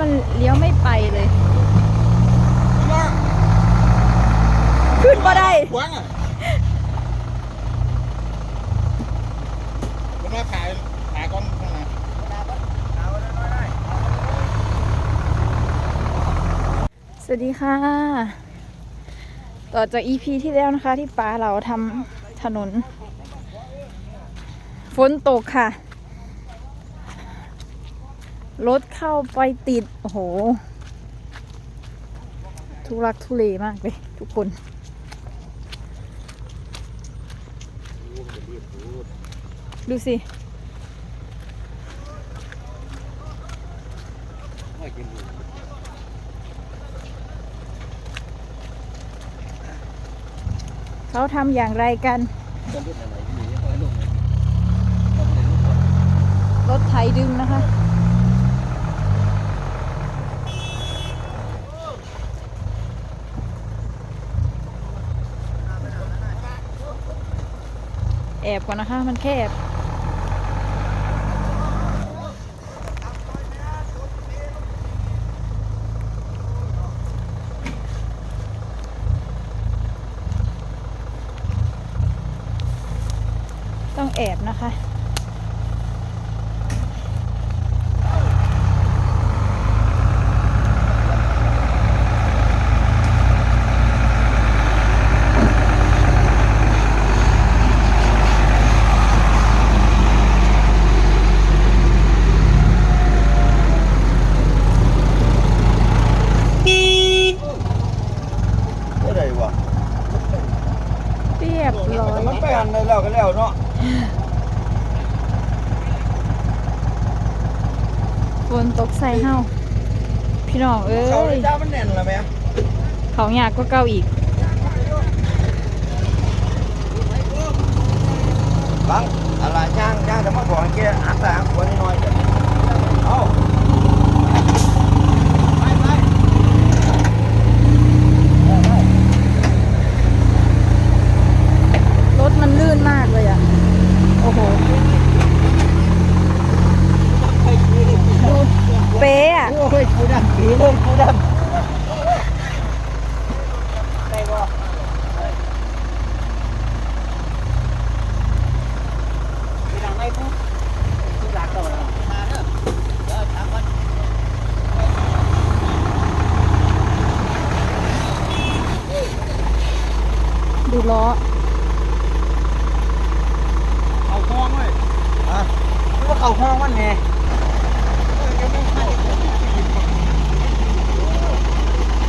มันเลี้ยวไม่ไปเลย ขึ้นบ่ได้ขวางอะผมมาขายขายก้อนข้างในสวัสดีค่ะ ต่อจาก EP ที่แล้วนะคะ ที่ป้าเราทำถนน ฝนตกค่ะ รถเข้าไปติด โอ้โห ทุรักทุเลมากเลย ทุกคน ดูสิเขาทำอย่างไรกัน รถไถดึงนะคะ อบก่อนนะคะ มันแคบต้องแอบนะคะ ไม่ได้วะ เรียบร้อย มันไปหันได้แล้วก็แล้วเนาะ ฝนตกใส่ เฮาพี่น้องเอ้เขายได้จ้ามันแน่นละแม่เขาอยากก็เก้าอีก บังอะไรย่างย่างจะมาบอกให้แกอัดแต่หัวน้อยๆจ้ะเอาไปไป รถมันลื่นมากเลยอะ โอ้โห ดูเป๊ะอะ โอ้ยกูดำปีเลยกูดำได้บ่ ดูล้อ เอาคล้องไว้ ฮะนี่ว่า เขาห้องมันไง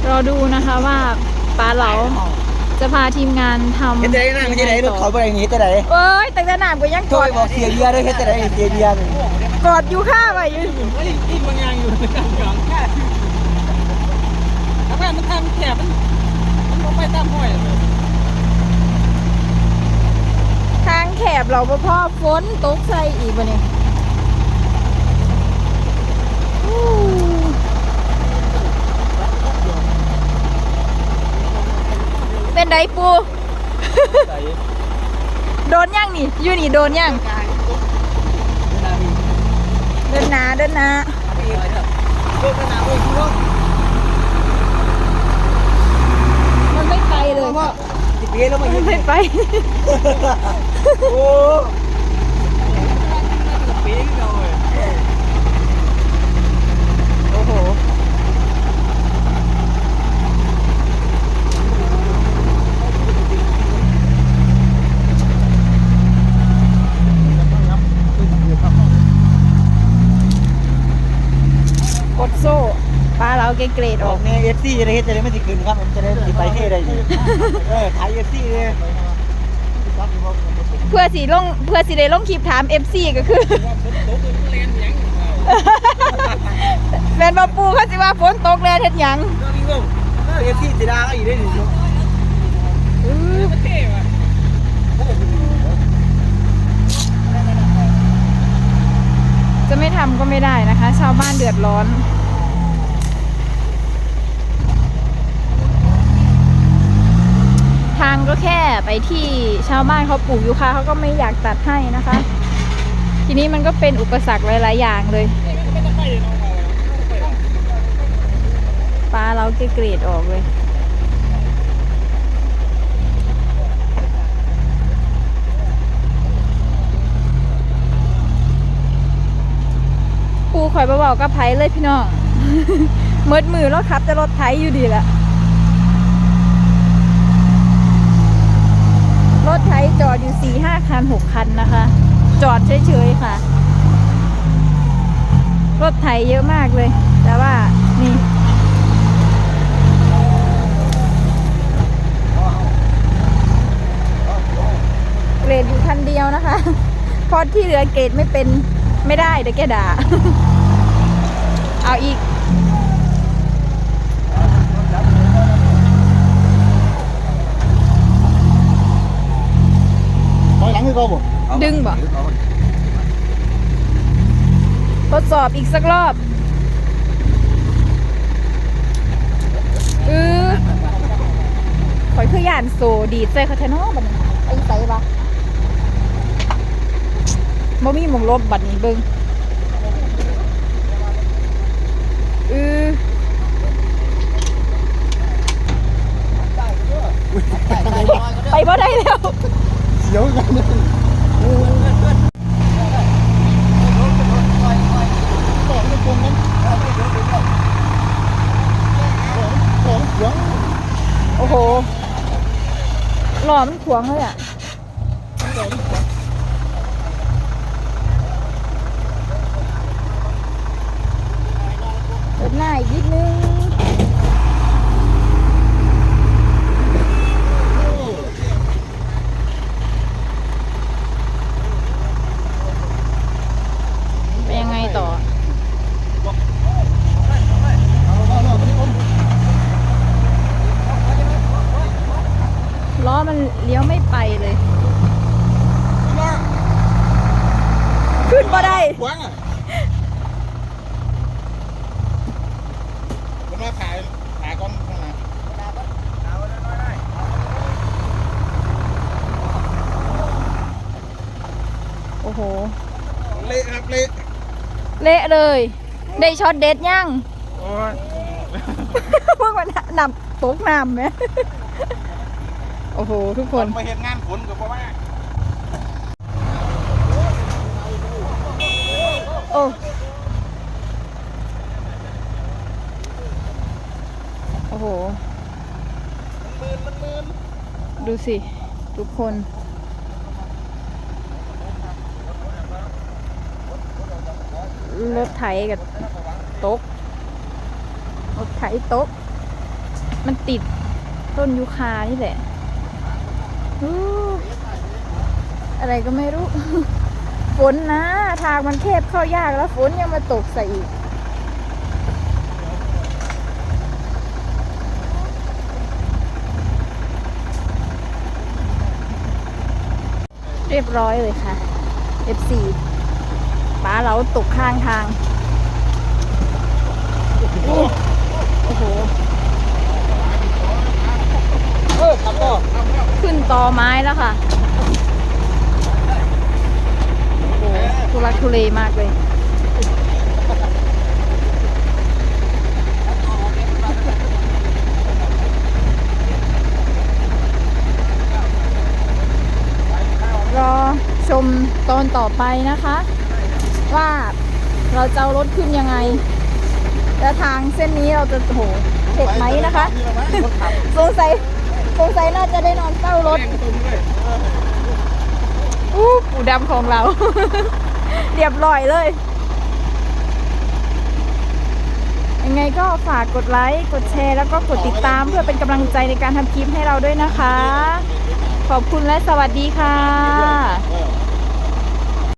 รอดูนะคะว่าป้าเหลาจะพาทีมงานทำเฮ็ดได้นั่งเฮ็ดได้รถเขาไปอย่างนี้แต่ไหนเอ้ยตั้งแต่หนามก็ยังกโทอษดบอกเสียเบียร์ด้วยเฮ็ดแต่ไหนเสียเบียร์นี่กอดอยู่ข้าไว้อยู่เฮ้ยอีกบางอย่างอยู่ในการหยองแค่แล้วแม่มันทำแคบมันมันลงไปตามห้อยเลยทางแคบเราพ่อฝนตกใส่อีกวะเนี่ยอู้ เป็นไดปู โดนยังนี่ อยู่นี่โดนยังเดินหนาเดินหนามันไม่ไปเลยสิเบียร์แล้วมันมันไม่ไป โอ้ ปีกเลย โอ้โห กดโซ่ปลา เราเกรดออออกก ในเอฟซีจะเฮ็ดจะได้ไม่สิขึ้นครับมันจะได้สิไปเท่ได้ดีเออขายเอฟซีเลยเพื่อสีลงเพื่อสีได้ลงคลิปถาม FC ก็คือแฟนบอปูเขาสิว่าฝนตกแลเท็ดหยังเอฟซีสีดาก็อยู่ได้หนึ่งอื้อเท่ว่ะจะไม่ทำก็ไม่ได้นะคะ ชาวบ้านเดือดร้อน ทางก็แค่ไปที่ชาวบ้านเขาปลูกยูคาเขาก็ไม่อยากตัดให้นะคะ ทีนี้มันก็เป็นอุปสรรคหลาย ๆ อย่างเลยปลยน้องเราเราเกรดออกเลยปูข่อยเบาๆกับไผเลยพี่น้องเมิดมือแล้วครับจะรถไถอยู่ดีแหละ รถไถจอดอยู่สี่ห้าคันหกคันนะคะ จอดเฉยๆค่ะ รถไถเยอะมากเลย แต่ว่านี่เกรดอยู่คันเดียวนะคะเพราะที่เหลือเกรดไม่เป็นไม่ได้เดี๋ยวแกด่า เอาอีก ยหลังให้เขาบ่ดึงบ่ ทดสอบอีกสักรอบเออข่อยคือย่านโซดีดใส่คาเทนอบัดนี้ไอ้ใส่ปะบ่มีหมองลบบัดนี้เบิ่งเออไปบ่ได้แล้ว เสียวกันนี่บอกให้ตรงนั้นของเสียงโอ้โหหล่อมันขวงเลยอะเปิดหน้าอีกนิดนึง เป็นยังไงต่อ ล้อ มันเลี้ยวไม่ไปเลยขึ้นมาได้ขวางอะมันมาถ่ายถ่ายก้อนข้างหน้าโอ้โห เละครับเละเละเลย ได้ช็อตเด็ดยัง โอ้ยเพิ่งมานำตกน้ำไหมโอ้โห ทุกคน มาเห็นงานฝนกับพ่อแม่โอ้โอ้โห ดูสิ ทุกคน รถไถกับตกรถไถตก มันติดต้นยูคานี่แหละ อะไรก็ไม่รู้ ฝนนะ ทางมันแคบเข้ายากแล้วฝนยังมาตกใส่อีกเรียบร้อยเลยค่ะ F4 ป้าเราตกข้างทาง โอ้โห เออครับก็ ขึ้นต อไม้แล้วค่ะ โอ้โหทุลักทุเลมากเลยรอชมตอนต่อไปนะคะ ว่าเราจะเอารถขึ้นยังไง และทางเส้นนี้เราจะโอ้โหเสร็จไหมนะคะ สงสัย สงสัยน่าจะได้นอนเฝ้ารถอู้ปูดำของเรา เรียบร้อยเลย ยังไงก็ฝากกดไลค์ กดแชร์ แล้วก็กดติดตามเพื่อเป็นกำลังใจในการทำคลิปให้เราด้วยนะคะ ขอบคุณและสวัสดีค่ะเออ